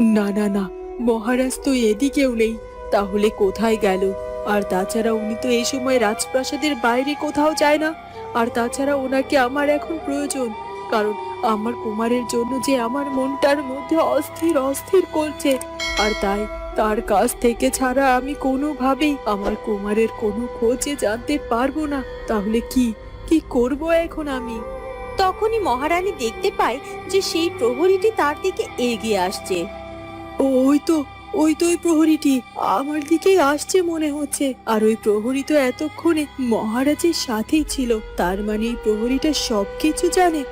না না না, মহারাজ তো এদিকেও নেই। তাহলে কোথায় গেল? আর তাছাড়া উনি তো এই সময় রাজপ্রাসাদের বাইরে কোথাও যায় না। আর তাছাড়া ওনাকে আমার এখন প্রয়োজন। কারণ আমার কুমারের জন্য যে আমার মনটার মধ্যে অস্থির অস্থির করছে। আর তাই তার কাছ থেকে ছাড়া আমি কোনোভাবেই আমার কুমারের কোনো খোঁজে জানতে পারব না। তাহলে কি কি করব এখন আমি? তখনই মহারানী দেখতে পায় যে সেই প্রহরীটি তার দিকে এগিয়ে আসছে। ওই তো ওই তো ওই প্রহরীটি। আমার দিকেই আসছে মনে হচ্ছে। আর ওই প্রহরী তো এতক্ষণে মহারাজের সাথেই ছিল। তার মানে এই প্রহরীটা সবকিছু জানে।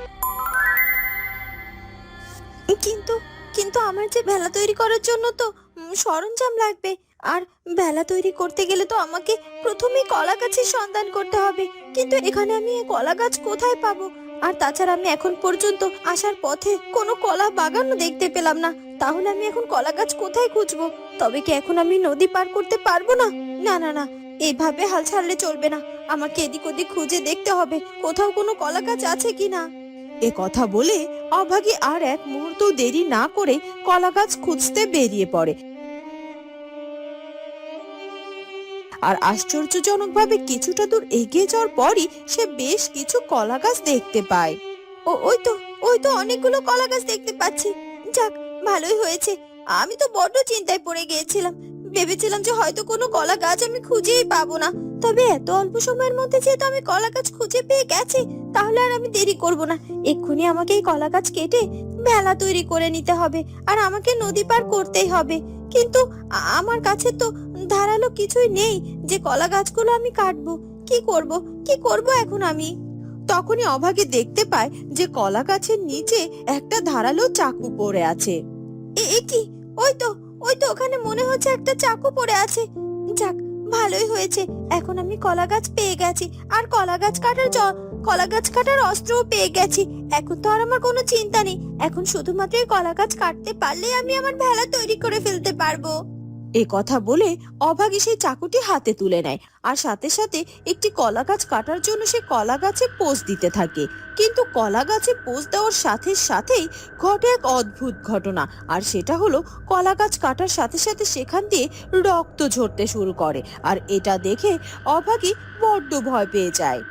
কিন্তু কিন্তু আমার যে ভেলা তৈরি করার জন্য তো সরঞ্জাম লাগবে। আর ভেলা তৈরি করতে গেলে তো আমাকে প্রথমেই কলা গাছের সন্ধান করতে হবে। কিন্তু এখানে আমি কলা গাছ কোথায় পাবো? আর তাছাড়া আমি এখন পর্যন্ত আসার পথে কোনো কলা বাগানও দেখতে পেলাম না। তাহলে আমি এখন কলা গাছ কোথায় খুঁজবো? তবে কি এখন আমি নদী পার করতে পারব না? না না না, এভাবে হাল ছাড়লে চলবে না। আমাকে এদিক ওদিক খুঁজে দেখতে হবে, কোথাও কোনো কলা গাছ আছে কিনা এ কথা বলে অভাগী আর এক মুহূর্ত দেরি না করে কলা গাছ খুঁজতে বেরিয়ে পড়ে। আর আশ্চর্যজনকভাবে কিছুটা দূর এগিয়ে যাওয়ার পরই সে বেশ কিছু কলা গাছ দেখতে পায়। ও, ওই তো ওই তো অনেকগুলো কলা গাছ দেখতে পাচ্ছি। ভালোই হয়েছে। আমি তো বড্ড চিন্তায় পড়ে গিয়েছিলাম। ভেবেছিলাম যে হয়তো কোনো কলা গাছ আমি খুঁজেই পাবো না। তবে এত অল্প সময়ের মধ্যে যেহেতু আমি কলা গাছ খুঁজে পেয়ে গেছি, তাহলে আর আমি দেরি করব না। এক্ষুনি আমাকে এই কলা গাছ কেটে মেলা তৈরি করে নিতে হবে, আর আমাকে নদী পার করতেই হবে। কিন্তু আমার কাছে তো ধারালো কিছুই নেই যে কলা গাছগুলো আমি কাটবো। কি করব? কি করব এখন আমি? তখনই অভাগে দেখতে পায় যে কলা গাছের নিচে একটা ধারালো চাকু পড়ে আছে। এ কি? ওই তো ওই তো ওখানে মনে হচ্ছে একটা চাকু পড়ে আছে। যাক, ভালোই হয়েছে। এখন আমি কলা গাছ পেয়ে গেছি। আর কলা গাছ কাটার কলা গাছ কাটার অস্ত্রও পেয়ে গেছি। এখন তো আর আমার কোনো চিন্তা নেই। এখন শুধুমাত্র কলা গাছ কাটতে পারলেই আমি আমার ভেলা তৈরি করে ফেলতে পারব। এ কথা বলে অভাগী সেই চাকুটি হাতে তুলে নেয়। আর সাথে সাথে একটি কলা গাছ কাটার জন্য সে কলা গাছে পোষ দিতে থাকে। কিন্তু কলা গাছে পোষ দেওয়ার সাথে সাথেই ঘটে এক অদ্ভুত ঘটনা। আর সেটা হলো, কলা গাছ কাটার সাথে সাথে সেখান দিয়ে রক্ত ঝরতে শুরু করে। আর এটা দেখে অভাগী বড্ড ভয় পেয়ে যায়।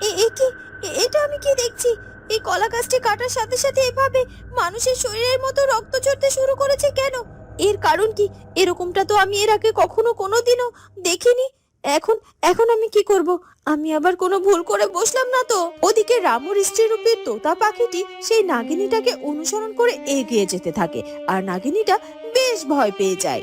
এ কি? এটা আমি কি দেখছি? এই কলা গাছটি কাটার সাথে সাথে এভাবে মানুষের শরীরের মতো রক্ত ঝরতে শুরু করেছে কেন? এর কারণ কি? এরকমটা তো আমি এর আগে কখনো কোনোদিনও দেখিনি। এখন এখন আমি কি করব? আমি আবার কোনো ভুল করে বসলাম না তো? ওদিকে রামুর স্ত্রী রূপের তোতা পাখিটি সেই নাগিনীটাকে অনুসরণ করে এগিয়ে যেতে থাকে আর নাগিনীটা বেশ ভয় পেয়ে যায়।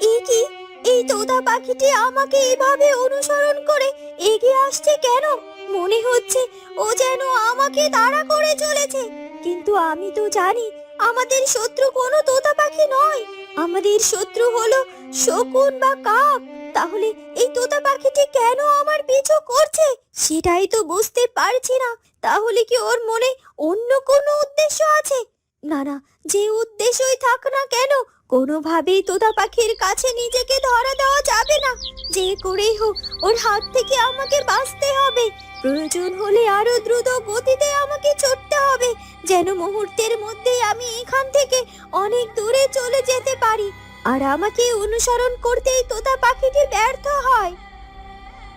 এই কি? এই তোতা পাখিটি আমাকে এভাবে অনুসরণ করে এগিয়ে আসছে কেন? মনে হচ্ছে ও যেন আমাকে তাড়া করে চলেছে। কিন্তু আমি তো জানি আমাদের শত্রু কোনো তোতা পাখি নয়। আমাদের শত্রু হলো শকুন বা কাক। তাহলে এই তোতা পাখিটি কেন আমার পিছু করছে? সেটাই তো বুঝতে পারছি না। তাহলে কি ওর মনে অন্য কোনো উদ্দেশ্য আছে? না না, যে উদ্দেশ্যই থাক না কেন, কোনোভাবেই তোতা পাখির কাছে নিজেকে ধরা দেওয়া যাবে না। যে করেই হোক, ওর হাত থেকে আমাকে বাঁচতে হবে। প্রয়োজন হলে আরও দ্রুত গতিতে আমাকে ছুটতে হবে। যেন মুহূর্তের মধ্যেই আমি এখান থেকে অনেক দূরে চলে যেতে পারি। আর আমাকে অনুসরণ করতেই তোতা পাখিটি ব্যর্থ হয়।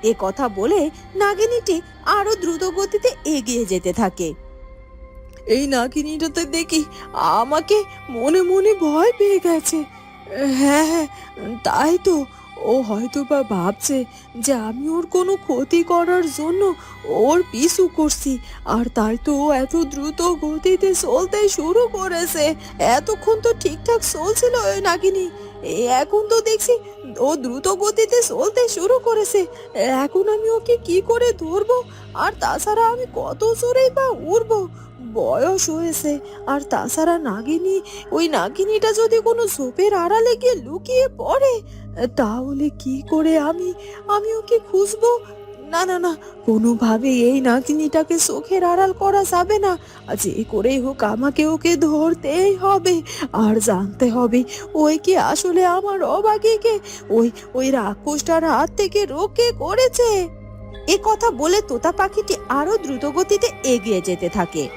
এ কথা বলে নাগিনীটি আরও দ্রুত গতিতে এগিয়ে যেতে থাকে। এই নাগিনীটাতে দেখি আমাকে মনে মনে ভয় পেয়ে গেছে। হ্যাঁ হ্যাঁ তাই তো। ও হয়তো বা ভাবছে যে আমি ওর কোনো ক্ষতি করার জন্য ওর পিছু করছি, আর তাই তো ও এত দ্রুত গতিতে চলতে শুরু করেছে। এতক্ষণ তো ঠিকঠাক চলছিল ওই নাগিনী। এখন তো দেখছি ও দ্রুত গতিতে চলতে শুরু করেছে। এখন আমি ওকে কি করে ধরবো? আর তাছাড়া আমি কত জোরেই বা উড়বো? বয়স হয়েছে, আর তাছাড়া নাগিনী, ওই নাগিনীটা যদি কোনো ঝোপের আড়ালে গিয়ে লুকিয়ে পড়ে তাহলে কি করে আমি আমি ওকে খুঁজবো? না না না কোনোভাবে এই নাগিনীটাকে চোখের আড়াল করা যাবে না। যে করেই হোক, আমাকে ওকে ধরতেই হবে। আর জানতে হবে, ওই কি আসলে আমার অবাগীকে? ওই ওই রাক্ষসটার হাত থেকে রোকে করেছে? এ কথা বলে তোতা পাখিটি আরও দ্রুত গতিতে এগিয়ে যেতে থাকে।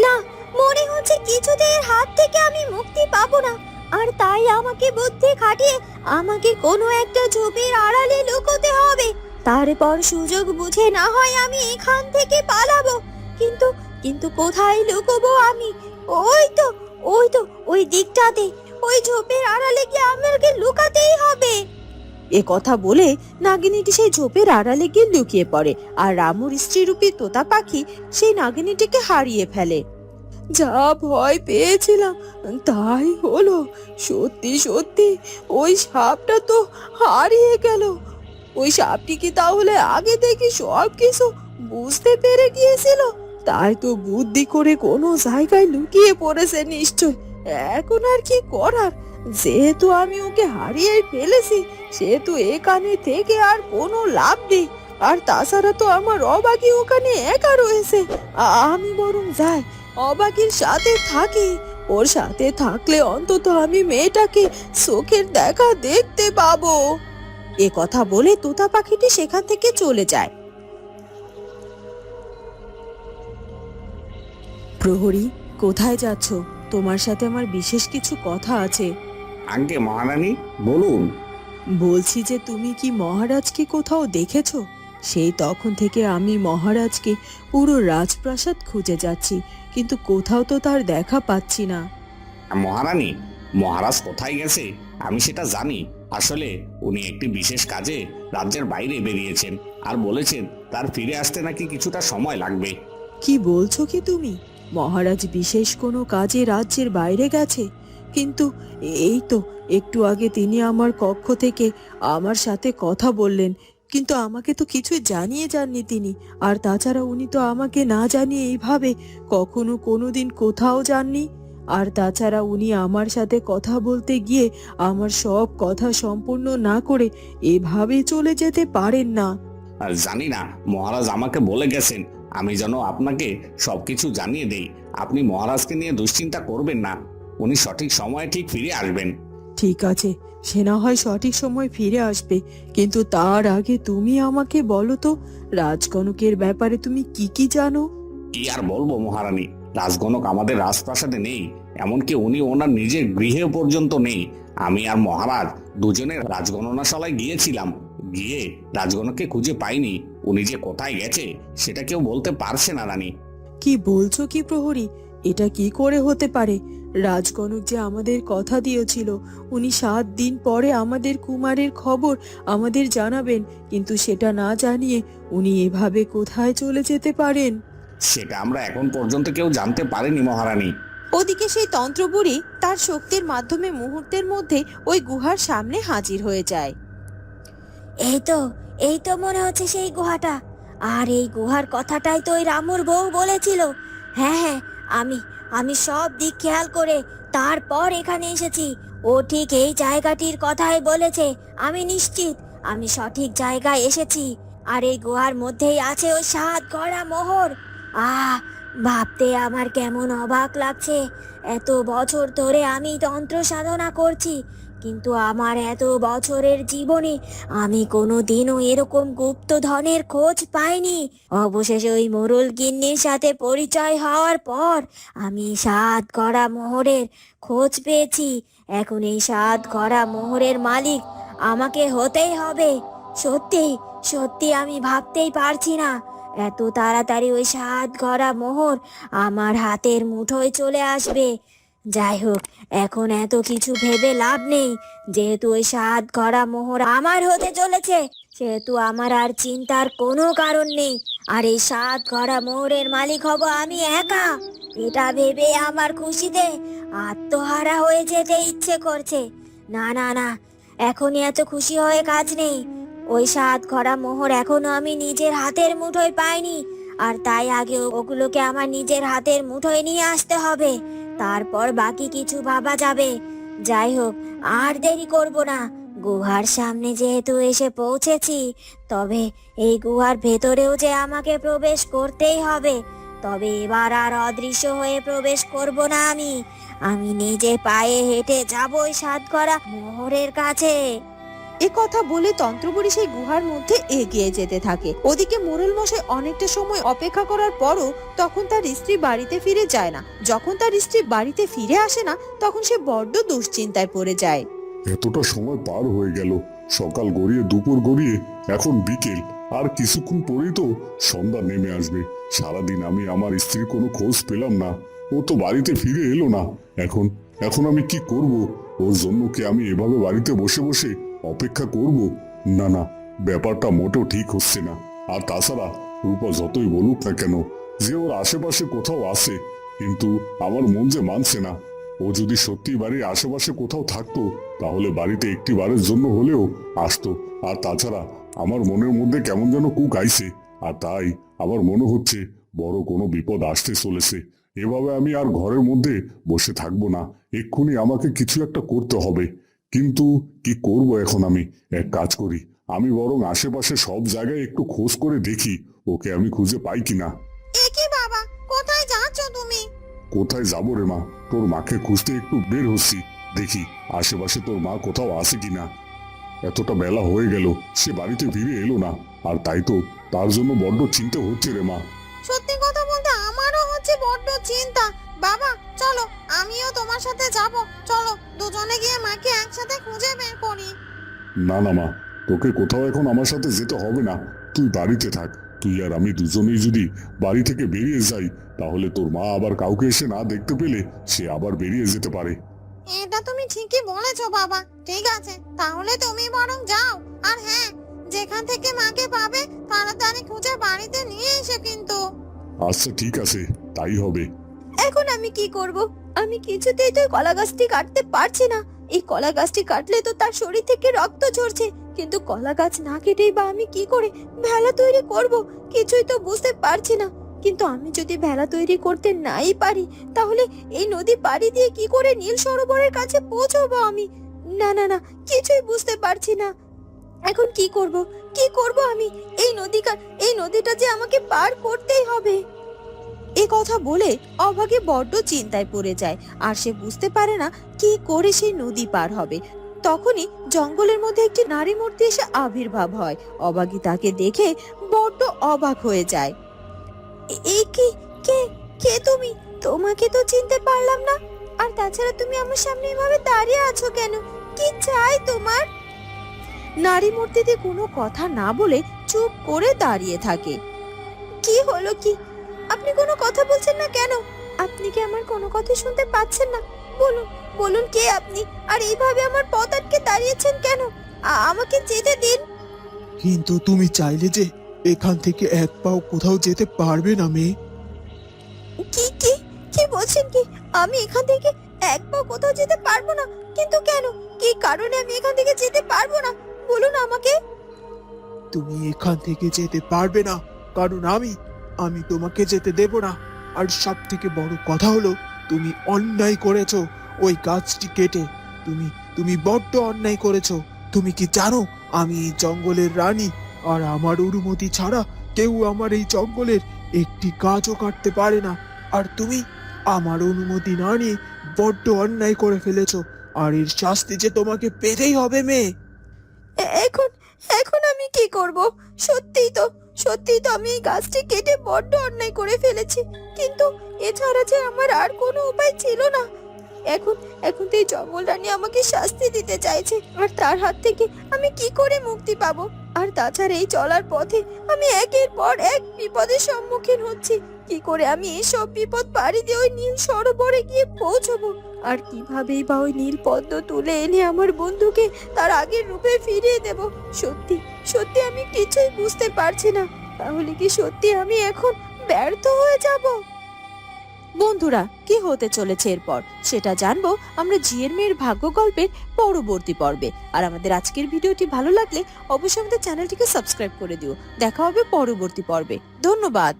না, মনে হচ্ছে কিছুতে হাত থেকে আমি মুক্তি পাবো না। আর তাই আমাকে বুদ্ধি খাটিয়ে আমাকে কোনো একটা ঝোপের আড়ালে লুকোতে হবে। তারপর সুযোগ বুঝে না হয় আমি এখান থেকে পালাবো। কিন্তু কিন্তু কোথায় লুকোবো আমি? ওই তো ওই তো, ওই দিকটাতে, ওই ঝোপের আড়ালে গিয়ে আমাকে লুকাতেই হবে। এ কথা বলে নাগিনীটি সেই ঝোপের আড়ালে গিয়ে লুকিয়ে পড়ে, আর রামুর স্ত্রীরূপী তোতা পাখি সেই নাগিনীটিকে হারিয়ে ফেলে। যা ভয় পেয়েছিলাম, তাই হলো। সত্যি সত্যি, ওই সাপটা তো হারিয়ে গেল। ওই সাপটি কি তাহলে আগে থেকে সব কিছু বুঝতে পেরে গিয়েছিল? তাই তো বুদ্ধি করে কোনো জায়গায় লুকিয়ে পড়েছে নিশ্চয়। এখন আর কি করার? যেহেতু আমি ওকে হারিয়ে ফেলেছি, সেহেতু এখানে থেকে আর কোনো লাভ নেই। আর তাছাড়া তো আমার অবাকি ওখানে একা রয়েছে। আমি বরং যাই। অবাকির সাথে থাকি। ওর সাথে থাকলে অন্তত আমি মেয়েটাকে চোখের দেখা দেখতে পাবো। এ কথা বলে তোতা পাখিটি সেখান থেকে চলে যায়। প্রহরী কোথায় যাচ্ছ? তোমার সাথে আমার বিশেষ কিছু কথা আছে। আগে মহারানী বলুন। বলছি যে তুমি কি মহারাজকে কোথাও দেখেছ? সেই তখন থেকে আমি মহারাজকে পুরো রাজপ্রাসাদ খুঁজে যাচ্ছি কিন্তু কোথাও তো তার দেখা পাচ্ছি না। মহারানী মহারাজ কোথায় গেছে? আমি সেটা জানি। আসলে উনি একটি বিশেষ কাজে রাজ্যের বাইরে বেরিয়েছেন আর বলেছেন তার ফিরে আসতে নাকি কিছুটা সময় লাগবে। কি বলছো কি তুমি? মহারাজ বিশেষ কোনো কাজে রাজ্যের বাইরে গেছে? কিন্তু এই তো একটু আগে তিনি আমার কক্ষ থেকে আমার সাথে কথা বললেন কিন্তু আমাকে তো কিছুই জানিয়ে যাননি তিনি। আর তাছাড়া উনি তো আমাকে না জানিয়ে এইভাবে কখনো কোনোদিন কোথাও যাননি। আর তাছাড়া উনি আমার সাথে কথা বলতে গিয়ে আমার সব কথা সম্পূর্ণ না করে এভাবে চলে যেতে পারেন না। আর জানি না, মহারাজ আমাকে বলে গেছেন, আমি যেন আপনাকে সবকিছু জানিয়ে দেই। আপনি মহারাজকে নিয়ে দুশ্চিন্তা করবেন না। উনি সঠিক সময়ে ঠিক ফিরে আসবেন। ঠিক আছে সে না হয় সঠিক সময় ফিরে আসবে। কিন্তু তার আগে তুমি আমাকে বলো তো রাজকনকের ব্যাপারে তুমি কি কি জানো? কি আর বলব মহারানী? রাজগণক আমাদের রাজপ্রাসাদে নেই এমনকি উনি ওনার নিজের গৃহে পর্যন্ত নেই। আমি আর মহারাজ দুজনে রাজগণনাশালায় গিয়েছিলাম গিয়ে রাজগণককে খুঁজে পাইনি। উনি যে কোথায় গেছে সেটা কেউ বলতে পারছে না রানী। কি বলছো কি প্রহরী? এটা কি করে হতে পারে? রাজকনক যে আমাদের কথা দিয়েছিল উনি সাত দিন পরে আমাদের কুমারের খবর আমাদের জানাবেন কিন্তু সেটা না জানিয়ে উনি এভাবে কোথায় চলে যেতে পারেন? সেটা আমরা এখন পর্যন্ত কেউ জানতে পারেনি মহারানী। ওদিকে সেই তন্ত্রবুড়ি তার শক্তির মাধ্যমে মুহূর্তের মধ্যে ওই গুহার সামনে হাজির হয়ে যায়। এই তো এই তো মনে হচ্ছে সেই গুহাটা। আর এই গুহার কথাটাই তো ওই রামুর বউ বলেছিল। হ্যাঁ হ্যাঁ আমি আমি সব দিক খেয়াল করে তারপর এখানে এসেছি। ও ঠিক এই জায়গাটির কথাই বলেছে। আমি নিশ্চিত, আমি সঠিক জায়গায় এসেছি। আর এই গুহার মধ্যেই আছে ওই সাত গড়া মোহর। আহ, ভাবতে আমার কেমন অবাক লাগছে। এত বছর ধরে আমি তন্ত্র সাধনা করছি কিন্তু আমার এত বছরের জীবনে আমি কোনো দিনও এরকম গুপ্তধনের খোঁজ পাইনি। অবশেষে ওই মোরল গিন্নির সাথে পরিচয় হওয়ার পর আমি সাত গড়া মোহরের খোঁজ পেয়েছি। এখন এই সাত গড়া মোহরের মালিক আমাকে হতেই হবে। সত্যি সত্যি আমি ভাবতেই পারছি না। এত তাড়াতাড়ি ওই সাত গড়া মোহর আমার হাতের মুঠোয় চলে আসবে। যাই হোক এখন এত কিছু ভেবে লাভ নেই। যেহেতু ওই সাত গড়া মোহর আমার হতে চলেছে, সেহেতু আমার আর চিন্তার কোনো কারণ নেই। আর এই সাত গড়া মোহরের মালিক হব আমি একা। এটা ভেবে আমার খুশিতে আত্মহারা হয়ে যেতে ইচ্ছে করছে। না না না, এখনই এত খুশি হয়ে কাজ নেই। ওই সাত ঘরা মোহর এখনও আমি নিজের হাতের মুঠোয় পাইনি। আর তাই আগে ওগুলোকে আমার নিজের হাতের মুঠোয় নিয়ে আসতে হবে। তারপর বাকি কিছু ভাবা যাবে। যাই হোক, আর দেরি করব না। গুহার সামনে যেহেতু এসে পৌঁছেছি, তবে এই গুহার ভেতরেও যে আমাকে প্রবেশ করতেই হবে, তবে এবার আর অদৃশ্য হয়ে প্রবেশ করব না আমি। আমি নিজে পায়ে হেঁটে যাব ওই সাত করা মোহরের কাছে। এ কথা বলে তন্ত্রবড়ি সেই গুহার মধ্যে এগিয়ে যেতে থাকে। ওদিকে মোরল মশাই অনেকটা সময় অপেক্ষা করার পরও তখন তার স্ত্রী বাড়িতে ফিরে যায় না। যখন তার স্ত্রী বাড়িতে ফিরে আসে না, তখন সে বড্ড দুশ্চিন্তায় পড়ে যায়। এতটা সময় পার হয়ে গেল। সকাল গড়িয়ে দুপুর গড়িয়ে এখন বিকেল। আর কিছুক্ষণ পরেই তো সন্ধ্যা নেমে আসবে। সারাদিন আমি আমার স্ত্রীর কোনো খোঁজ পেলাম না। ও তো বাড়িতে ফিরে এলো না। এখন এখন আমি কি করব? ওর জন্য কি আমি এভাবে বাড়িতে বসে বসে অপেক্ষা করব। না না, ব্যাপারটা মোটেও ঠিক হচ্ছে না। আর তাছাড়া রূপা যতই বলুক না কেন, যে ওর আশেপাশে কোথাও আছে, কিন্তু আমার মন যে মানছে না। ও যদি সত্যি বাড়ির আশেপাশে কোথাও থাকতো, তাহলে বাড়িতে একটি বারের জন্য হলেও আসতো। আর তাছাড়া আমার মনের মধ্যে কেমন যেন কুক আইছে। আর তাই আমার মনে হচ্ছে বড় কোনো বিপদ আসতে চলেছে। এভাবে আমি আর ঘরের মধ্যে বসে থাকব না। এক্ষুনি আমাকে কিছু একটা করতে হবে। কিন্তু কি করব এখন আমি? এক কাজ করি। আমি বরং আশেপাশে সব জায়গায় একটু খোঁজ করে দেখি ওকে আমি খুঁজে পাই কিনা। বাবা? কোথায় যাচ্ছ তুমি? কোথায় যাব রে মা? তোর মাকে খুঁজতে একটু বের হচ্ছি। দেখি আশেপাশে তোর মা কোথাও আছে কিনা। এতটা বেলা হয়ে গেল সে বাড়িতে ফিরে এলো না। আর তাই তো তার জন্য বড্ড চিন্তা হচ্ছে রে মা। সত্যি কথা বলতে আমারও হচ্ছে বড্ড চিন্তা। বাবা চলো আমিও তোমার সাথে যাব। চলো দুজনে গিয়ে মাকে একসাথে খুঁজে বের করি। না না মা তোকে কোথাও এখন আমার সাথে যেতে হবে না। তুই বাড়িতে থাক। তুই আর আমি দুজনেই যদি বাড়ি থেকে বেরিয়ে যাই তাহলে তোর মা আবার কাউকে এসে না দেখতে পেলে সে আবার বেরিয়ে যেতে পারে। এটা তুমি ঠিকই বলেছ বাবা। ঠিক আছে তাহলে তুমি বরং যাও। আর হ্যাঁ যেখান থেকে মাকে পাবে তাড়াতাড়ি খুঁজে বাড়িতে নিয়ে এসে কিন্তু। আচ্ছা ঠিক আছে তাই হবে। এখন আমি কি করব? আমি কিছুতেই তো কলা গাছটি কাটতে পারছি না। এই কলা গাছটি কাটলে তো তার শরীর থেকে রক্ত ঝরছে। কিন্তু কলা গাছ না কেটেই বা আমি কি করে ভেলা তৈরি করব? কিছুই তো বুঝতে পারছি না। কিন্তু আমি যদি ভেলা তৈরি করতে নাই পারি, তাহলে এই নদী পাড়ি দিয়ে কি করে নীল সরোবরের কাছে পৌঁছবো আমি? না না না, কিছুই বুঝতে পারছি না। এখন কি করব? কি করব আমি? এই নদীকা এই নদীটা যে আমাকে পার করতেই হবে। এ কথা বলে অভাগে বড্ড চিন্তায় পড়ে যায়, আর সে বুঝতে পারে না কি করে সেই নদী পার হবে। তখনই জঙ্গলের মধ্যে একটি নারী মূর্তি এসে আবির্ভাব হয়। অবাগী তাকে দেখে বড্ড অবাক হয়ে যায়। এ- কি? কে? কে তুমি? তোমাকে তো চিনতে পারলাম না। আর তাছাড়া তুমি আমার সামনে এভাবে দাঁড়িয়ে আছো কেন? কি চাই তোমার? নারী মূর্তিতে কোনো কথা না বলে চুপ করে দাঁড়িয়ে থাকে। কি হলো কি? আপনি কোনো কথা বলছেন না কেন? আপনি কি আমার কোনো কথা শুনতে পাচ্ছেন না? বলুন বলুন কে আপনি? আর এইভাবে আমার পথ আটকে দাঁড়িয়েছেন কেন? আমাকে যেতে দিন। কিন্তু তুমি চাইলে যে এখান থেকে এক পাও কোথাও যেতে পারবে না মেয়ে। কি কি কি বলছেন কি? আমি এখান থেকে এক পা কোথাও যেতে পারব না। কিন্তু কেন? কি কারণে আমি এখান থেকে যেতে পারব না? বলুন আমাকে। তুমি এখান থেকে যেতে পারবে না কারণ আমি আমি তোমাকে যেতে দেব না। আর সব থেকে বড় কথা হলো, তুমি অন্যায় করেছ ওই গাছটি কেটে। তুমি তুমি বড্ড অন্যায় করেছ। তুমি কি জানো, আমি এই জঙ্গলের রানী, আর আমার অনুমতি ছাড়া কেউ আমার এই জঙ্গলের একটি গাছও কাটতে পারে না। আর তুমি, আমার অনুমতি না নিয়ে বড্ড অন্যায় করে ফেলেছো। আর এর শাস্তি যে তোমাকে পেতেই হবে, মেয়ে। এখন এখন আমি কি করব? সত্যিই তো সত্যিই তো আমি এই গাছটি কেটে বড্ড অন্যায় করে ফেলেছি, কিন্তু এছাড়া যে আমার আর কোনো উপায় ছিল না। এখন এখন তো এই জঙ্গল রানী আমাকে শাস্তি দিতে চাইছে, আর তার হাত থেকে আমি কি করে মুক্তি পাবো? আর তাছাড়া এই চলার পথে আমি একের পর এক বিপদের সম্মুখীন হচ্ছি। কি করে আমি এই সব বিপদ পাড়ি দিয়ে ওই নীল সরোবরে গিয়ে পৌঁছবো? আর কিভাবেই বা ওই নীল পদ্ম তুলে এনে আমার বন্ধুকে তার আগের রূপে ফিরিয়ে দেব? সত্যি সত্যি আমি কিছুই বুঝতে পারছি না। তাহলে কি সত্যি আমি এখন ব্যর্থ হয়ে যাব? বন্ধুরা, কি হতে চলেছে এরপর? সেটা জানব আমরা জিয়ের মেয়ের ভাগ্য গল্পের পরবর্তী পর্বে। আর আমাদের আজকের ভিডিওটি ভালো লাগলে অবশ্যই আমাদের চ্যানেলটিকে সাবস্ক্রাইব করে দিও। দেখা হবে পরবর্তী পর্বে। ধন্যবাদ।